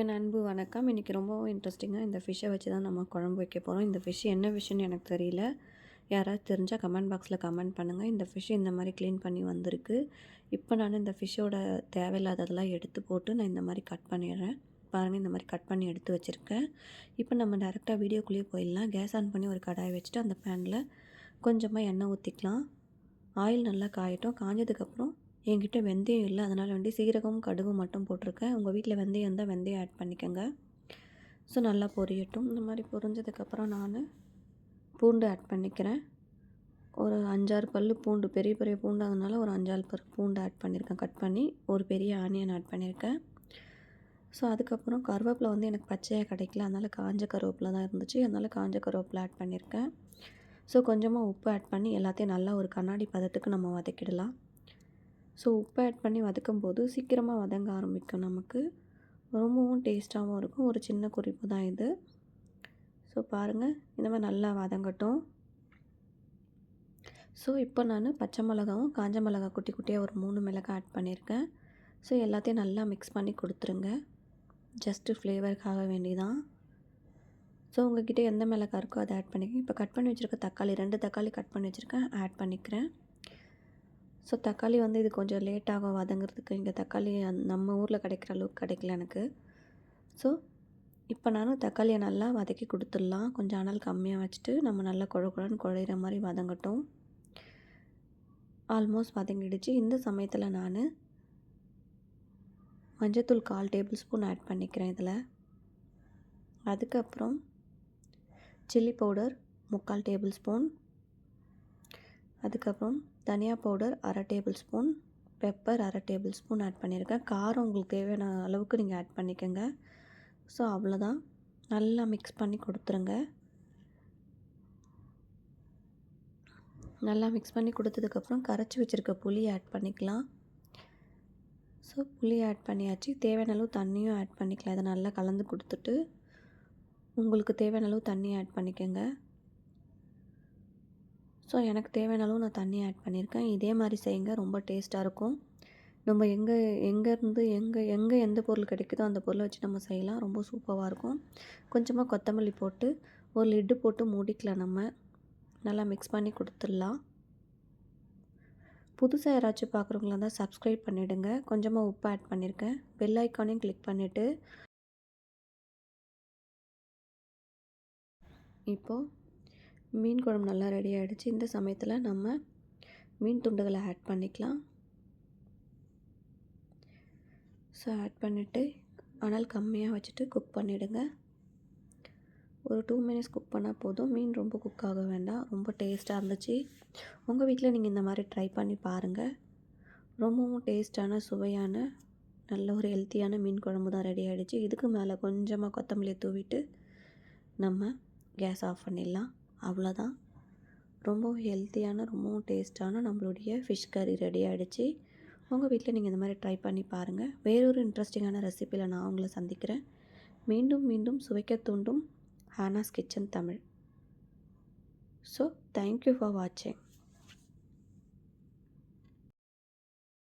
என் அன்பு வணக்கம். இன்றைக்கி ரொம்பவும் இன்ட்ரெஸ்டிங்காக இந்த ஃபிஷ்ஷை வச்சு தான் நம்ம குழம்பு வைக்க போகிறோம் இந்த ஃபிஷ் என்ன ஃபிஷ்ஷுன்னு எனக்கு தெரியல. யாராவது தெரிஞ்சால் கமெண்ட் பாக்ஸில் கமெண்ட் பண்ணுங்கள் இந்த ஃபிஷ் இந்த மாதிரி க்ளீன் பண்ணி வந்திருக்கு. இப்போ நான் இந்த ஃபிஷ்ஷோட தேவையில்லாததெல்லாம் எடுத்து போட்டு நான் இந்த மாதிரி கட் பண்ணிடுறேன். பாருங்கள் இந்த மாதிரி கட் பண்ணி எடுத்து வச்சுருக்கேன். இப்போ நம்ம டேரெக்டாக வீடியோக்குள்ளேயே போயிடலாம். கேஸ் ஆன் பண்ணி ஒரு கடாயை வச்சுட்டு அந்த பேனில் கொஞ்சமாக எண்ணெய் ஊற்றிக்கலாம் ஆயில் நல்லா காயட்டும். காஞ்சதுக்கப்புறம் என்கிட்ட வெந்தயம் இல்லை. அதனால் வந்து சீரகம் கடுகு மட்டும் போட்டிருக்கேன். உங்கள் வீட்டில் வெந்தயம் இருந்தால் வெந்தயம் ஆட் பண்ணிக்கோங்க. ஸோ நல்லா பொரியட்டும். இந்த மாதிரி பொரிஞ்சதுக்கப்புறம் நான் பூண்டு ஆட் பண்ணிக்கிறேன். ஒரு அஞ்சாறு பல் பூண்டு பெரிய பெரிய பூண்டு அதனால் ஒரு அஞ்சாறு பல் பூண்டு ஆட் பண்ணியிருக்கேன் கட் பண்ணி ஒரு பெரிய ஆனியன் ஆட் பண்ணியிருக்கேன் ஸோ அதுக்கப்புறம் கருவேப்பிலை வந்து எனக்கு பச்சையாக கிடைக்கல. அதனால் காஞ்ச கருவேப்பிலை தான் இருந்துச்சு. அதனால் காஞ்ச கருவேப்பிலை ஆட் பண்ணியிருக்கேன் ஸோ கொஞ்சமாக உப்பு ஆட் பண்ணி எல்லாத்தையும் நல்லா ஒரு கண்ணாடி பதத்துக்கு நம்ம வதக்கிடலாம். ஸோ உப்பு ஆட் பண்ணி வதக்கும் போது சீக்கிரமாக வதங்க ஆரம்பிக்கும் நமக்கு. ரொம்பவும் டேஸ்ட்டாகவும் இருக்கும். ஒரு சின்ன குறிப்பு தான் இது. ஸோ பாருங்கள் இந்த மாதிரி நல்லா வதங்கட்டும். ஸோ இப்போ நான் பச்சை மிளகாவும் காஞ்ச மிளகா குட்டி குட்டியாக ஒரு மூணு மிளகாய் ஆட் பண்ணியிருக்கேன். ஸோ எல்லாத்தையும் நல்லா மிக்ஸ் பண்ணி கொடுத்துருங்க. ஜஸ்ட்டு ஃப்ளேவருக்காக வேண்டிதான். ஸோ உங்ககிட்ட எந்த மிளகா இருக்கோ அதை ஆட் பண்ணிக்கோங்க. இப்போ கட் பண்ணி வச்சுருக்க தக்காளி ரெண்டு தக்காளி கட் பண்ணி வச்சுருக்கேன். ஆட் பண்ணிக்கிறேன். ஸோ தக்காளி வந்து இது கொஞ்சம் லேட்டாகும் வதங்குறதுக்கு. இங்கே தக்காளி நம்ம ஊரில் கிடைக்கிற அளவுக்கு கிடைக்கல எனக்கு. ஸோ இப்போ நானும் தக்காளியை நல்லா வதக்கி கொடுத்துடலாம். கொஞ்சம் அனல் கம்மியாக வச்சுட்டு நம்ம நல்லா குழ குழன்னு குழையிற மாதிரி வதங்கட்டும். ஆல்மோஸ்ட் வதங்கிடுச்சு. இந்த சமயத்தில் நான் மஞ்சத்தூள் கால் டேபிள் ஸ்பூன் ஆட் பண்ணிக்கிறேன் இதில். அதுக்கப்புறம் சில்லி பவுடர் முக்கால் டேபிள் ஸ்பூன். அதுக்கப்புறம் தனியா பவுடர் அரை டேபிள் ஸ்பூன் பெப்பர் அரை டேபிள் ஸ்பூன் ஆட் பண்ணியிருக்கேன். காரம் உங்களுக்கு தேவையான அளவுக்கு நீங்கள் ஆட் பண்ணிக்கோங்க. ஸோ அவ்வளோதான் நல்லா மிக்ஸ் பண்ணி கொடுத்துருங்க. நல்லா மிக்ஸ் பண்ணி கொடுத்ததுக்கப்புறம் கரைச்சி வச்சுருக்க புளி ஆட் பண்ணிக்கலாம். ஸோ புளி ஆட் பண்ணியாச்சு. தேவையான அளவு தண்ணியும் ஆட் பண்ணிக்கலாம். இதை நல்லா கலந்து கொடுத்துட்டு உங்களுக்கு தேவையான அளவு தண்ணி ஆட் பண்ணிக்கோங்க. ஸோ எனக்கு தேவையான அளவு நான் தண்ணி ஆட் பண்ணியிருக்கேன். இதே மாதிரி செய்யுங்க. ரொம்ப டேஸ்ட்டாக இருக்கும். நம்ம எங்கே எங்கேருந்து எங்கே எங்கே எந்த பொருள் கிடைக்குதோ அந்த பொருளை வச்சு நம்ம செய்யலாம். ரொம்ப சூப்பராக இருக்கும். கொஞ்சமாக கொத்தமல்லி போட்டு ஒரு லிட்டு போட்டு மூடிக்கலாம் நம்ம. நல்லா மிக்ஸ் பண்ணி கொடுத்துடலாம். புதுசாக யாராச்சும் பார்க்குறவங்களா இருந்தால் சப்ஸ்கிரைப் பண்ணிவிடுங்க கொஞ்சமாக உப்பு ஆட் பண்ணியிருக்கேன் பெல் ஐக்கானையும் கிளிக் பண்ணிவிட்டு இப்போது மீன் குழம்பு நல்லா ரெடி ஆகிடுச்சு இந்த சமயத்தில் நம்ம மீன் துண்டுகளை ஆட் பண்ணிக்கலாம். ஸோ ஆட் பண்ணிவிட்டு அனல் கம்மியாக வச்சுட்டு குக் பண்ணிவிடுங்க ஒரு டூ மினிட்ஸ் குக் பண்ணால் போதும். மீன் ரொம்ப குக் ஆக வேண்டாம். ரொம்ப டேஸ்ட்டாக இருந்துச்சு. உங்கள் வீட்டில் நீங்கள் இந்த மாதிரி ட்ரை பண்ணி பாருங்கள் ரொம்பவும் டேஸ்ட்டான சுவையான நல்ல ஒரு ஹெல்த்தியான மீன் குழம்பு தான் ரெடி ஆகிடுச்சு இதுக்கு மேலே கொஞ்சமாக கொத்தமல்லியை தூவிட்டு நம்ம கேஸ் ஆஃப் பண்ணிடலாம். அவ்வளோதான். ரொம்பவும் ஹெல்த்தியான ரொம்பவும் டேஸ்ட்டான நம்மளுடைய ஃபிஷ் கறி ரெடி ஆகிடுச்சு உங்கள் வீட்டில் நீங்கள் இந்த மாதிரி ட்ரை பண்ணி பாருங்கள் வேறொரு இன்ட்ரெஸ்டிங்கான ரெசிப்பியில் நான் உங்களை சந்திக்கிறேன். மீண்டும் மீண்டும் சுவைக்க தூண்டும் Hanas kitchen Tamil so thank you for வாட்சிங்